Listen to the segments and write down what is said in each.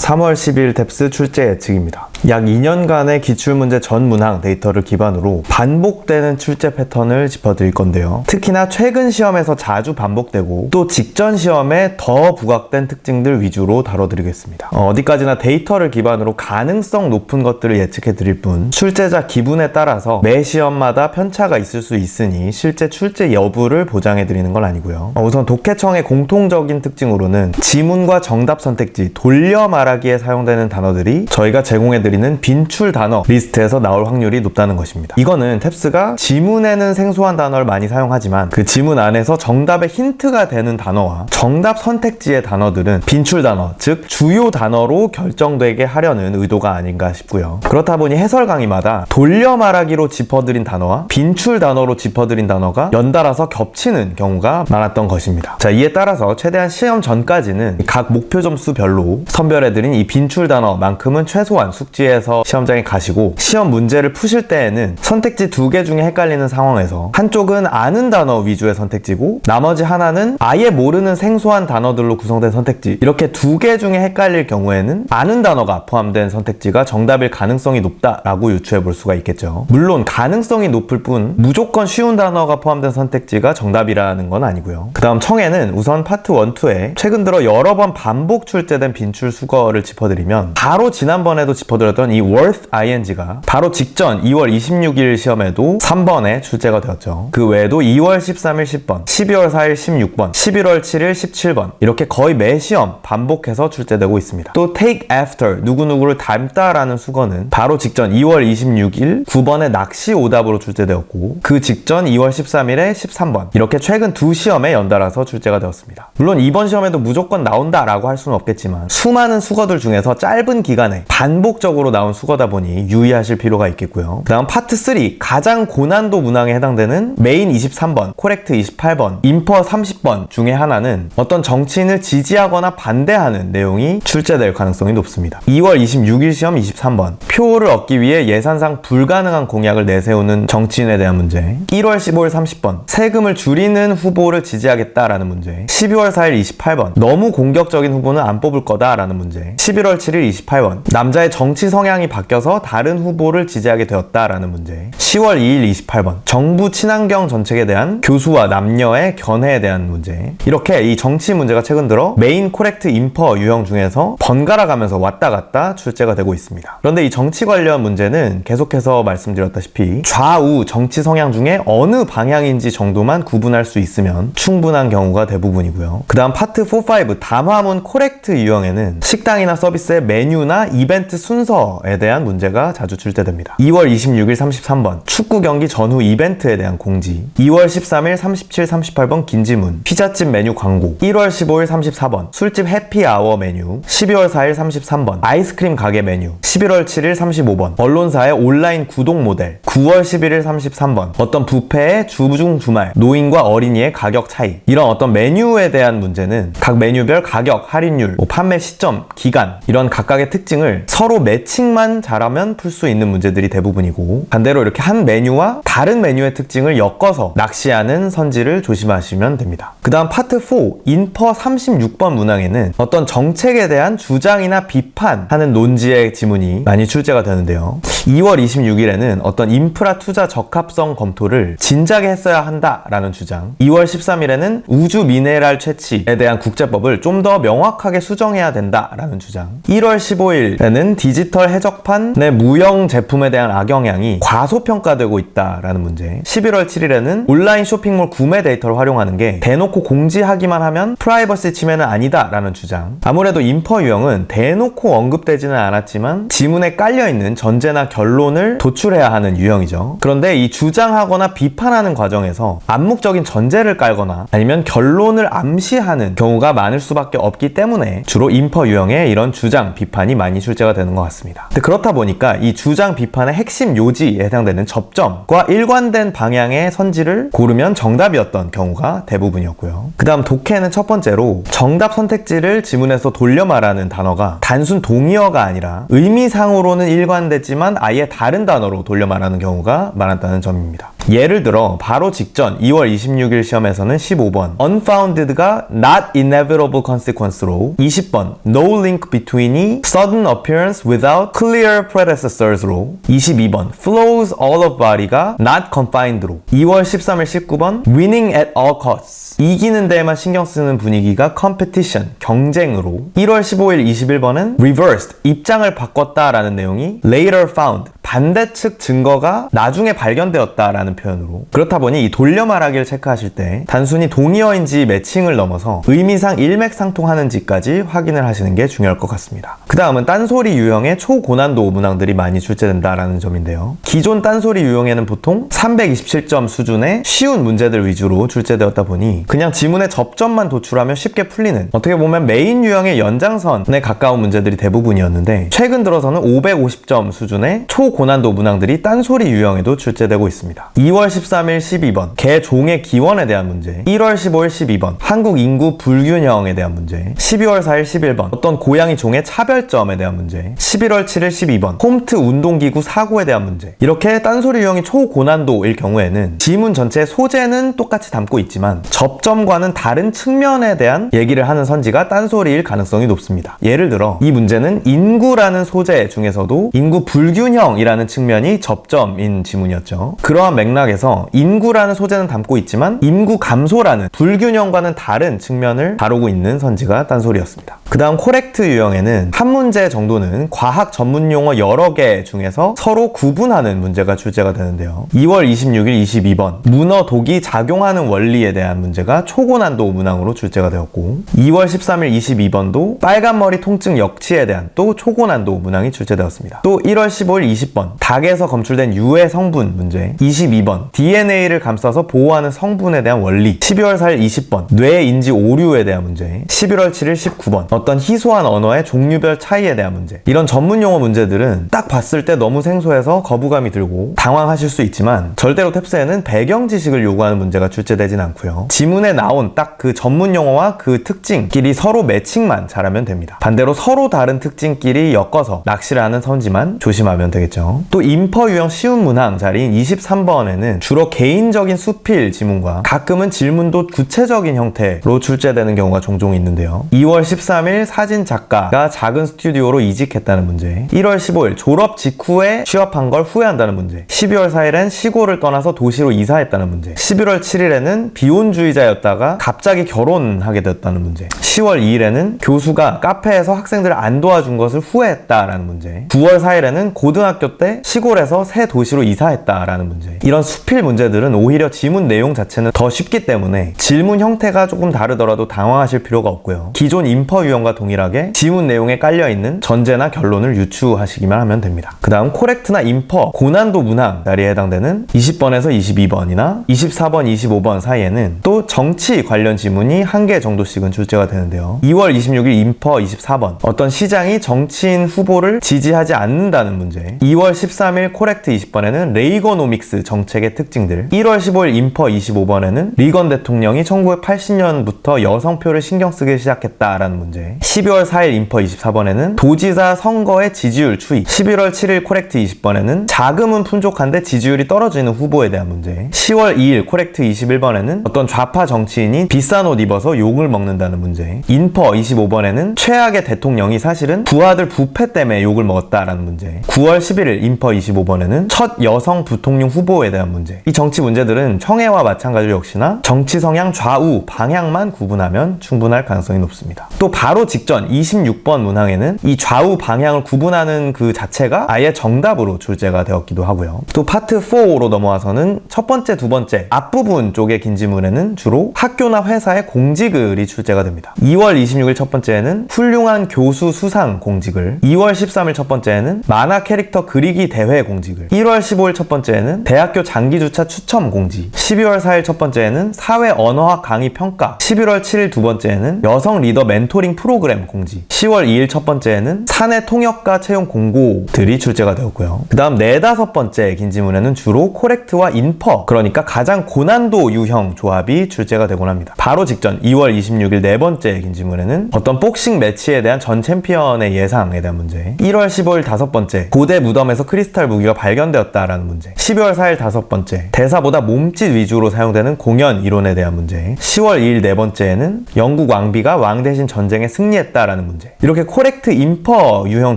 3월 10일 탭스 출제 예측입니다. 약 2년간의 기출문제 전 문항 데이터를 기반으로 반복되는 출제 패턴을 짚어드릴 건데요. 특히나 최근 시험에서 자주 반복되고 또 직전 시험에 더 부각된 특징들 위주로 다뤄드리겠습니다. 어, 디까지나 데이터를 기반으로 가능성 높은 것들을 예측해 드릴 뿐 출제자 기분에 따라서 매 시험마다 편차가 있을 수 있으니 실제 출제 여부를 보장해 드리는 건 아니고요. 어, 우선 독해청의 공통적인 특징으로는 지문과 정답 선택지 돌려 말하 기에 사용되는 단어들이 저희가 제공해 드리는 빈출 단어 리스트에서 나올 확률이 높다는 것입니다. 이거는 탭스가 지문에는 생소한 단어를 많이 사용하지만 그 지문 안에서 정답의 힌트가 되는 단어와 정답 선택지의 단어들은 빈출 단어, 즉 주요 단어로 결정되게 하려는 의도가 아닌가 싶고요. 그렇다 보니 해설 강의마다 돌려 말하기로 짚어드린 단어와 빈출 단어로 짚어드린 단어가 연달아서 겹치는 경우가 많았던 것입니다. 자, 이에 따라서 최대한 시험 전까지는 각 목표 점수별로 선별해드린 이 빈출 단어만큼은 최소한 숙지해서 시험장에 가시고 시험 문제를 푸실 때에는 선택지 두 개 중에 헷갈리는 상황에서 한쪽은 아는 단어 위주의 선택지고 나머지 하나는 아예 모르는 생소한 단어들로 구성된 선택지 이렇게 두 개 중에 헷갈릴 경우에는 아는 단어가 포함된 선택지가 정답일 가능성이 높다라고 유추해 볼 수가 있겠죠. 물론 가능성이 높을 뿐 무조건 쉬운 단어가 포함된 선택지가 정답이라는 건 아니고요. 그 다음 청에는 우선 파트 1, 2에 최근 들어 여러 번 반복 출제된 빈출 수거 를 짚어드리면 바로 지난번에도 짚어드렸던 이 worth ing가 바로 직전 2월 26일 시험에도 3번에 출제가 되었죠. 그 외에도 2월 13일 10번, 12월 4일 16번, 11월 7일 17번 이렇게 거의 매 시험 반복해서 출제되고 있습니다. 또 take after 누구누구를 닮다라는 수거는 바로 직전 2월 26일 9번의 낚시 오답으로 출제되었고 그 직전 2월 13일에 13번 이렇게 최근 두 시험에 연달아서 출제가 되었습니다. 물론 이번 시험에도 무조건 나온다라고 할 수는 없겠지만 수많은 수거 들 중에서 짧은 기간에 반복적으로 나온 수거다 보니 유의하실 필요가 있겠고요. 그 다음 파트 3 가장 고난도 문항에 해당되는 메인 23번, 코렉트 28번, 인퍼 30번 중에 하나는 어떤 정치인을 지지하거나 반대하는 내용이 출제될 가능성이 높습니다. 2월 26일 시험 23번 표를 얻기 위해 예산상 불가능한 공약을 내세우는 정치인에 대한 문제 1월 15일 30번 세금을 줄이는 후보를 지지하겠다라는 문제 12월 4일 28번 너무 공격적인 후보는 안 뽑을 거다라는 문제 11월 7일 28번 남자의 정치 성향이 바뀌어서 다른 후보를 지지하게 되었다라는 문제. 10월 2일 28번. 정부 친환경 정책에 대한 교수와 남녀의 견해에 대한 문제. 이렇게 이 정치 문제가 최근 들어 메인 코렉트 인퍼 유형 중에서 번갈아 가면서 왔다 갔다 출제가 되고 있습니다. 그런데 이 정치 관련 문제는 계속해서 말씀드렸다시피 좌우 정치 성향 중에 어느 방향인지 정도만 구분할 수 있으면 충분한 경우가 대부분이고요. 그 다음 파트 4, 5 담화문 코렉트 유형에는 식당 이나 서비스의 메뉴나 이벤트 순서에 대한 문제가 자주 출제됩니다. 2월 26일 33번 축구 경기 전후 이벤트에 대한 공지. 2월 13일 37, 38번 긴지문. 피자집 메뉴 광고. 1월 15일 34번 술집 해피아워 메뉴. 12월 4일 33번 아이스크림 가게 메뉴. 11월 7일 35번 언론사의 온라인 구독 모델. 9월 11일 33번 어떤 뷔페의 주중 주말 노인과 어린이의 가격 차이. 이런 어떤 메뉴에 대한 문제는 각 메뉴별 가격 할인율 뭐 판매 시점 기간 이런 각각의 특징을 서로 매칭만 잘하면 풀 수 있는 문제들이 대부분이고 반대로 이렇게 한 메뉴와 다른 메뉴의 특징을 엮어서 낚시하는 선지를 조심하시면 됩니다. 그 다음 파트 4 인퍼 36번 문항에는 어떤 정책에 대한 주장이나 비판하는 논지의 지문이 많이 출제가 되는데요. 2월 26일에는 어떤 인프라 투자 적합성 검토를 진작에 했어야 한다라는 주장 2월 13일에는 우주 미네랄 채취에 대한 국제법을 좀 더 명확하게 수정해야 된다라는 주장. 1월 15일에는 디지털 해적판의 무형 제품에 대한 악영향이 과소평가되고 있다라는 문제. 11월 7일에는 온라인 쇼핑몰 구매 데이터를 활용하는 게 대놓고 공지하기만 하면 프라이버시 침해는 아니다라는 주장. 아무래도 인퍼 유형은 대놓고 언급되지는 않았지만 지문에 깔려있는 전제나 결론을 도출해야 하는 유형이죠. 그런데 이 주장하거나 비판하는 과정에서 암묵적인 전제를 깔거나 아니면 결론을 암시하는 경우가 많을 수밖에 없기 때문에 주로 인퍼 유형의 이런 주장, 비판이 많이 출제가 되는 것 같습니다. 그렇다 보니까 이 주장, 비판의 핵심 요지에 해당되는 접점과 일관된 방향의 선지를 고르면 정답이었던 경우가 대부분이었고요. 그 다음 독해는 첫 번째로 정답 선택지를 지문에서 돌려 말하는 단어가 단순 동의어가 아니라 의미상으로는 일관됐지만 아예 다른 단어로 돌려 말하는 경우가 많았다는 점입니다. 예를 들어 바로 직전 2월 26일 시험에서는 15번 unfounded가 not inevitable consequence로 20번 no link between이 sudden appearance without clear predecessors로 22번 flows all of body가 not confined로 2월 13일 19번 winning at all costs 이기는 데에만 신경 쓰는 분위기가 competition 경쟁으로 1월 15일 21번은 reversed 입장을 바꿨다라는 내용이 later found 반대측 증거가 나중에 발견되었다라는 표현으로 그렇다 보니 이 돌려 말하기를 체크하실 때 단순히 동의어인지 매칭을 넘어서 의미상 일맥상통하는지까지 확인을 하시는 게 중요할 것 같습니다. 그 다음은 딴소리 유형의 초고난도 문항들이 많이 출제된다라는 점인데요. 기존 딴소리 유형에는 보통 327점 수준의 쉬운 문제들 위주로 출제되었다 보니 그냥 지문의 접점만 도출하면 쉽게 풀리는 어떻게 보면 메인 유형의 연장선에 가까운 문제들이 대부분이었는데 최근 들어서는 550점 수준의 초고 난도 문항들이 딴소리 유형에도 출제되고 있습니다. 2월 13일 12번 개종의 기원에 대한 문제 1월 15일 12번 한국 인구 불균형에 대한 문제 12월 4일 11번 어떤 고양이 종의 차별점에 대한 문제 11월 7일 12번 홈트 운동기구 사고에 대한 문제 이렇게 딴소리 유형이 초고난도일 경우에는 지문 전체의 소재는 똑같이 담고 있지만 접점과는 다른 측면에 대한 얘기를 하는 선지가 딴소리일 가능성이 높습니다. 예를 들어 이 문제는 인구라는 소재 중에서도 인구 불균형이라는 측면이 접점인 지문이었죠. 그러한 맥락에서 인구라는 소재는 담고 있지만 인구 감소라는 불균형과는 다른 측면을 다루고 있는 선지가 딴소리였습니다. 그 다음 코렉트 유형에는 한 문제 정도는 과학 전문 용어 여러 개 중에서 서로 구분하는 문제가 출제가 되는데요. 2월 26일 22번 문어 독이 작용하는 원리에 대한 문제가 초고난도 문항으로 출제가 되었고 2월 13일 22번도 빨간 머리 통증 역치에 대한 또 초고난도 문항이 출제되었습니다. 또 1월 15일 20번. 닭에서 검출된 유해 성분 문제. 22번. DNA를 감싸서 보호하는 성분에 대한 원리. 12월 4일 20번. 뇌 인지 오류에 대한 문제. 11월 7일 19번. 어떤 희소한 언어의 종류별 차이에 대한 문제. 이런 전문 용어 문제들은 딱 봤을 때 너무 생소해서 거부감이 들고 당황하실 수 있지만 절대로 탭스에는 배경 지식을 요구하는 문제가 출제되진 않고요. 지문에 나온 딱 그 전문 용어와 그 특징끼리 서로 매칭만 잘하면 됩니다. 반대로 서로 다른 특징끼리 엮어서 낚시를 하는 선지만 조심하면 되겠죠 또 인퍼 유형 쉬운 문항 자리인 23번에는 주로 개인적인 수필 지문과 가끔은 질문도 구체적인 형태로 출제되는 경우가 종종 있는데요. 2월 13일 사진 작가가 작은 스튜디오로 이직했다는 문제 1월 15일 졸업 직후에 취업한 걸 후회한다는 문제 12월 4일엔 시골을 떠나서 도시로 이사했다는 문제 11월 7일에는 비혼주의자였다가 갑자기 결혼하게 됐다는 문제 10월 2일에는 교수가 카페에서 학생들을 안 도와준 것을 후회했다라는 문제 9월 4일에는 고등학교 때 시골에서 새 도시로 이사했다라는 문제. 이런 수필 문제들은 오히려 지문 내용 자체는 더 쉽기 때문에 질문 형태가 조금 다르더라도 당황하실 필요가 없고요. 기존 인퍼 유형과 동일하게 지문 내용에 깔려 있는 전제나 결론을 유추하시기만 하면 됩니다. 그 다음 코렉트나 인퍼 고난도 문항 자리에 해당되는 20번에서 22번이나 24번, 25번 사이에는 또 정치 관련 지문이 한 개 정도씩은 출제가 되는데요. 2월 26일 인퍼 24번. 어떤 시장이 정치인 후보를 지지하지 않는다는 문제. 2월 13일 코렉트 20번에는 레이거노믹스 정책의 특징들 1월 15일 인퍼 25번에는 리건 대통령이 1980년부터 여성표를 신경 쓰기 시작했다라는 문제 12월 4일 인퍼 24번에는 도지사 선거의 지지율 추이 11월 7일 코렉트 20번에는 자금은 풍족한데 지지율이 떨어지는 후보에 대한 문제 10월 2일 코렉트 21번에는 어떤 좌파 정치인이 비싼 옷 입어서 욕을 먹는다는 문제 인퍼 25번에는 최악의 대통령이 사실은 부하들 부패 때문에 욕을 먹었다라는 문제 9월 11일 인퍼 25번에는 첫 여성 부통령 후보에 대한 문제. 이 정치 문제들은 청해와 마찬가지로 역시나 정치 성향 좌우 방향만 구분하면 충분할 가능성이 높습니다. 또 바로 직전 26번 문항에는 이 좌우 방향을 구분하는 그 자체가 아예 정답으로 출제가 되었기도 하고요. 또 파트 4로 넘어와서는 첫 번째 두 번째 앞부분 쪽의 긴 지문에는 주로 학교나 회사의 공지글이 출제가 됩니다. 2월 26일 첫 번째에는 훌륭한 교수 수상 공지글 2월 13일 첫 번째에는 만화 캐릭터 그 리기 대회 공지글 1월 15일 첫 번째에는 대학교 장기주차 추첨 공지. 12월 4일 첫 번째에는 사회 언어학 강의 평가. 11월 7일 두 번째에는 여성 리더 멘토링 프로그램 공지. 10월 2일 첫 번째에는 사내 통역과 채용 공고들이 출제가 되었고요. 그 다음 네다섯 번째 긴 지문에는 주로 코렉트와 인퍼 그러니까 가장 고난도 유형 조합이 출제가 되곤 합니다. 바로 직전 2월 26일 네 번째 긴 지문에는 어떤 복싱 매치에 대한 전 챔피언의 예상에 대한 문제. 1월 15일 다섯 번째 고대 무덤 에서 크리스탈 무기가 발견되었다라는 문제 12월 4일 다섯 다섯 번째, 대사보다 몸짓 위주로 사용되는 공연 이론에 대한 문제. 10월 2일 네 번째에는 영국 왕비가 왕 대신 전쟁에 승리했다라는 문제. 이렇게 코렉트 인퍼 유형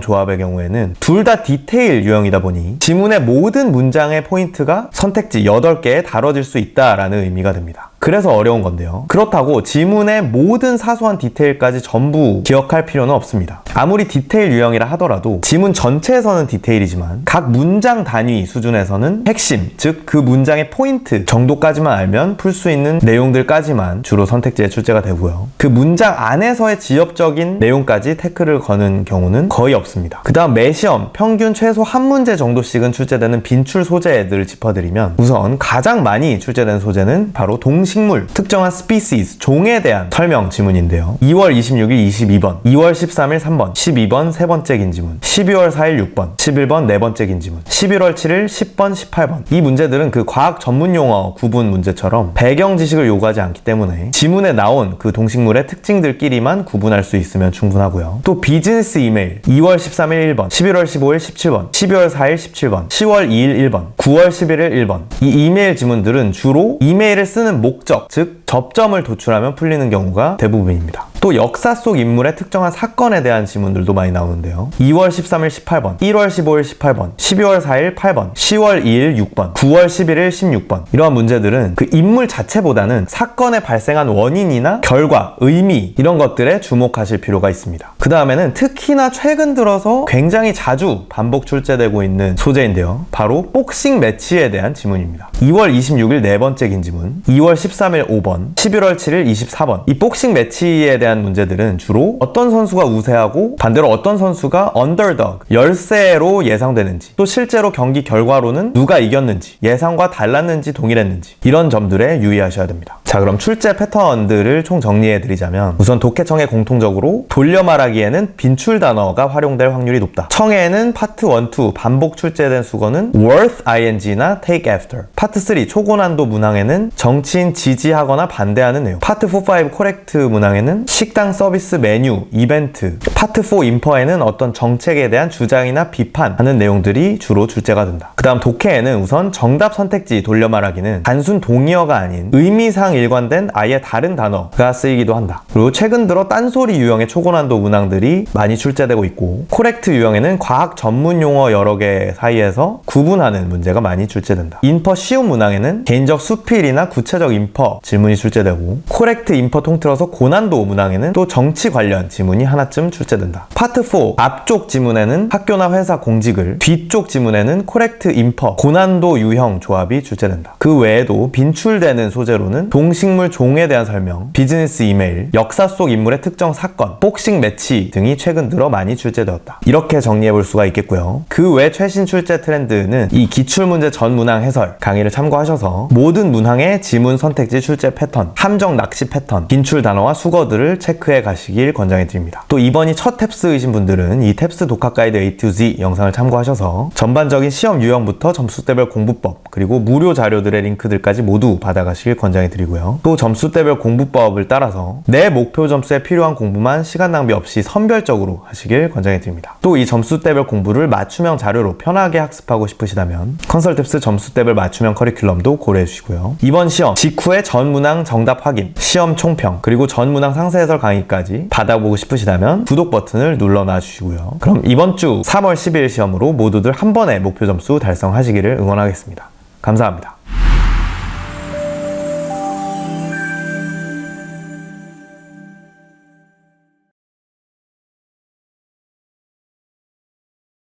조합의 경우에는 둘 다 디테일 유형이다 보니 지문의 모든 문장의 포인트가 선택지 8개에 다뤄질 수 있다라는 의미가 됩니다. 그래서 어려운 건데요. 그렇다고 지문의 모든 사소한 디테일까지 전부 기억할 필요는 없습니다. 아무리 디테일 유형이라 하더라도 지문 전체에서는 디테일이지만 각 문장 단위 수준에서는 핵심, 즉 그 문장의 포인트 정도까지만 알면 풀 수 있는 내용들까지만 주로 선택지에 출제가 되고요. 그 문장 안에서의 지엽적인 내용까지 태클을 거는 경우는 거의 없습니다. 그 다음 매시험 평균 최소 한 문제 정도씩은 출제되는 빈출 소재들을 짚어드리면 우선 가장 많이 출제되는 소재는 바로 동 식물, 특정한 스피시스, 종에 대한 설명 지문인데요. 2월 26일 22번, 2월 13일 3번, 12번 세 번째 긴 지문, 12월 4일 6번, 11번 네 번째 긴 지문, 11월 7일 10번, 18번. 이 문제들은 그 과학 전문 용어 구분 문제처럼 배경 지식을 요구하지 않기 때문에 지문에 나온 그 동식물의 특징들끼리만 구분할 수 있으면 충분하고요. 또 비즈니스 이메일 2월 13일 1번, 11월 15일 17번, 12월 4일 17번, 10월 2일 1번, 9월 11일 1번. 이 이메일 지문들은 주로 이메일을 쓰는 목 적, 즉 접점을 도출하면 풀리는 경우가 대부분입니다. 또 역사 속 인물의 특정한 사건에 대한 지문들도 많이 나오는데요. 2월 13일 18번, 1월 15일 18번, 12월 4일 8번, 10월 2일 6번, 9월 11일 16번. 이러한 문제들은 그 인물 자체보다는 사건에 발생한 원인이나 결과, 의미 이런 것들에 주목하실 필요가 있습니다. 그 다음에는 특히나 최근 들어서 굉장히 자주 반복 출제되고 있는 소재인데요. 바로 복싱 매치에 대한 지문입니다. 2월 26일 네 번째 긴 지문, 2월 13일 5번, 11월 7일 24번. 이 복싱 매치에 대한 문제들은 주로 어떤 선수가 우세하고 반대로 어떤 선수가 언더덕, 열세로 예상되는지, 또 실제로 경기 결과로는 누가 이겼는지, 예상과 달랐는지 동일했는지 이런 점들에 유의하셔야 됩니다. 자, 그럼 출제 패턴들을 총 정리해 드리자면 우선 독해청에 공통적으로 돌려 말하기에는 빈출 단어가 활용될 확률이 높다. 청해에는 파트 1, 2 반복 출제된 수거는 worth ing나 take after. 파트 3 초고난도 문항에는 정치인 지지하거나 반대하는 내용. 파트 4, 5 코렉트 문항에는 식당 서비스 메뉴, 이벤트. 파트 4 인퍼에는 어떤 정책에 대한 주장이나 비판 하는 내용들이 주로 출제가 된다. 그 다음 독해에는 우선 정답 선택지 돌려 말하기는 단순 동의어가 아닌 의미상 일관된 아예 다른 단어가 쓰이기도 한다. 그리고 최근 들어 딴소리 유형의 초고난도 문항들이 많이 출제되고 있고 코렉트 유형에는 과학 전문 용어 여러 개 사이에서 구분하는 문제가 많이 출제된다. 인퍼 쉬운 문항에는 개인적 수필이나 구체적 인퍼 질문이 출제되고 코렉트 인퍼 통틀어서 고난도 문항에는 또 정치 관련 지문이 하나쯤 출제된다. 파트 4 앞쪽 지문에는 학교나 회사 공직을 뒤쪽 지문에는 코렉트 인퍼 고난도 유형 조합이 출제된다. 그 외에도 빈출되는 소재로는 동식물 종에 대한 설명, 비즈니스 이메일, 역사 속 인물의 특정 사건, 복싱 매치 등이 최근 들어 많이 출제되었다. 이렇게 정리해 볼 수가 있겠고요. 그 외 최신 출제 트렌드는 이 기출문제 전 문항 해설 강의를 참고하셔서 모든 문항의 지문 선택지 출제 패턴, 함정 낚시 패턴, 빈출 단어와 수거들을 체크해 가시길 권장해 드립니다. 또 이번이 첫 탭스이신 분들은 이 탭스 독학 가이드 A to Z 영상을 참고하셔서 전반적인 시험 유형 부터 점수대별 공부법 그리고 무료 자료들의 링크들까지 모두 받아가시길 권장해 드리고요. 또 점수대별 공부법을 따라서 내 목표 점수에 필요한 공부만 시간 낭비 없이 선별적으로 하시길 권장해 드립니다. 또 이 점수대별 공부를 맞춤형 자료로 편하게 학습하고 싶으시다면 컨설탭스 점수대별 맞춤형 커리큘럼도 고려해 주시고요. 이번 시험 직후에 전 문항 정답 확인, 시험 총평, 그리고 전 문항 상세 해설 강의까지 받아보고 싶으시다면 구독 버튼을 눌러놔 주시고요. 그럼 이번 주 3월 12일 시험으로 모두들 한 번에 목표 점수 달성하시기를 응원하겠습니다. 감사합니다.